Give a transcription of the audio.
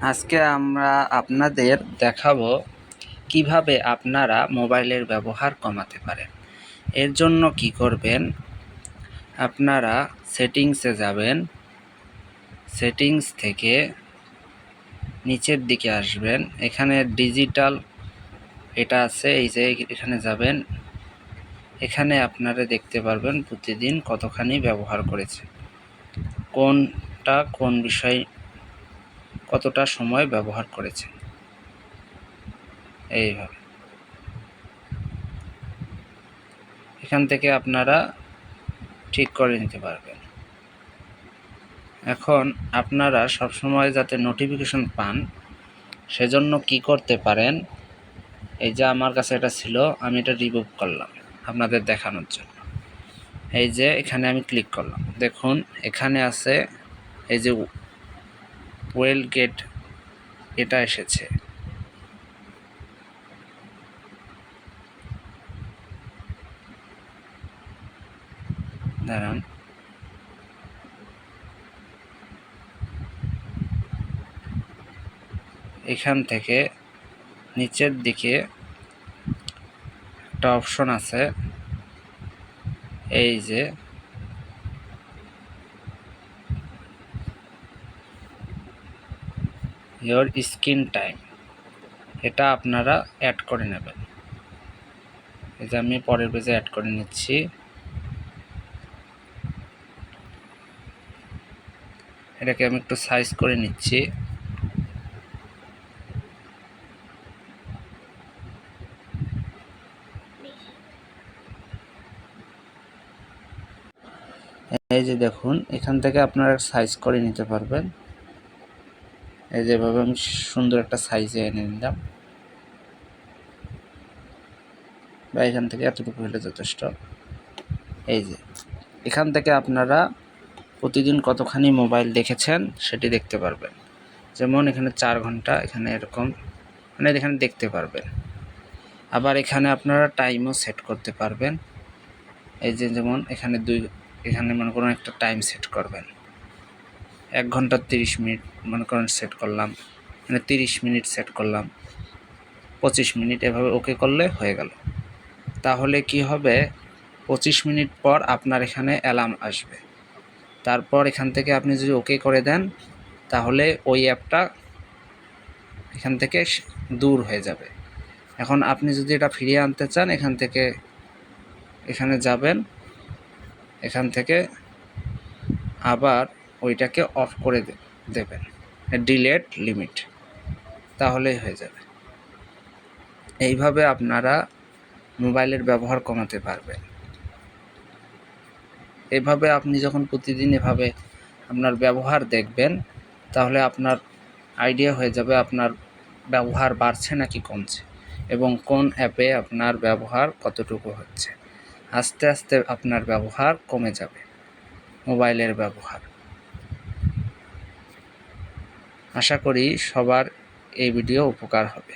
আজকে আমরা আপনাদের দেখাবো কীভাবে আপনারা মোবাইলের ব্যবহার কমাতে পারেন। এর জন্য কি করবেন? আপনারা সেটিংসে যাবেন, সেটিংস থেকে নিচের দিকে আসবেন। এখানে ডিজিটাল এটা আছে, এই যে এখানে যাবেন। এখানে আপনারা দেখতে পারবেন প্রতিদিন কতখানি ব্যবহার করেছে। কোনটা কোন বিষয় কতটা সময় ব্যবহার করেছেন এইভাবে। এখান থেকে আপনারা ঠিক করে নিতে পারবেন। এখন আপনারা সবসময় যাতে নোটিফিকেশন পান, সেজন্য কি করতে পারেন, এই যে আমার কাছে এটা ছিল, আমি এটা রিমুভ করলাম আপনাদের দেখানোর জন্য। এই যে এখানে আমি ক্লিক করলাম। দেখুন, এখানে আছে এই যে ওয়েল গেট এটা এসেছে। দাঁড়ান। এখান থেকে নিচের দিকে একটা অপশন আছে এই যে ইয়োর স্ক্রিন টাইম এটা আপনারা অ্যাড করে নেবেন। এই যে আমি পরের পেজে অ্যাড করে নিচ্ছি। এটাকে আমি একটু সাইজ করে নিচ্ছি। এই যে দেখুন, এখান থেকে আপনারা সাইজ করে নিতে পারবেন। যেভাবে আমি সুন্দর একটা সাইজে এনে নিলাম। বা এখান থেকে এতটুকু হলে যথেষ্ট। এই যে, এখান থেকে আপনারা প্রতিদিন কতখানি মোবাইল দেখেছেন সেটি দেখতে পারবেন। যেমন এখানে চার ঘণ্টা, এখানে এরকম মানে এখানে দেখতে পারবেন। আবার এখানে আপনারা টাইমও সেট করতে পারবেন। এই যে যেমন এখানে দুই, এখানে মনে করুন একটা টাইম সেট করবেন। এক ঘণ্টা তিরিশ মিনিট মনে করেন সেট করলাম। মানে তিরিশ মিনিট সেট করলাম। পঁচিশ মিনিট এভাবে ওকে করলে হয়ে গেল। তাহলে কি হবে? পঁচিশ মিনিট পর আপনার এখানে অ্যালার্ম আসবে। তারপর এখান থেকে আপনি যদি ওকে করে দেন, তাহলে ওই অ্যাপটা এখান থেকে দূর হয়ে যাবে। এখন আপনি যদি এটা ফিরিয়ে আনতে চান, এখান থেকে, এখানে যাবেন। এখান থেকে আবার ওইটাকে অফ করে দেবেন। ডিলেট লিমিট তাহলেই হয়ে যাবে। এইভাবে আপনারা মোবাইলের ব্যবহার কমাতে পারবেন। এভাবে আপনি যখন প্রতিদিন এভাবে আপনার ব্যবহার দেখবেন, তাহলে আপনার আইডিয়া হয়ে যাবে আপনার ব্যবহার বাড়ছে নাকি কমছে এবং কোন অ্যাপে আপনার ব্যবহার কতটুকু হচ্ছে। আস্তে আস্তে আপনার ব্যবহার কমে যাবে, মোবাইলের ব্যবহার। আশা করি সবার এই ভিডিও উপকার হবে।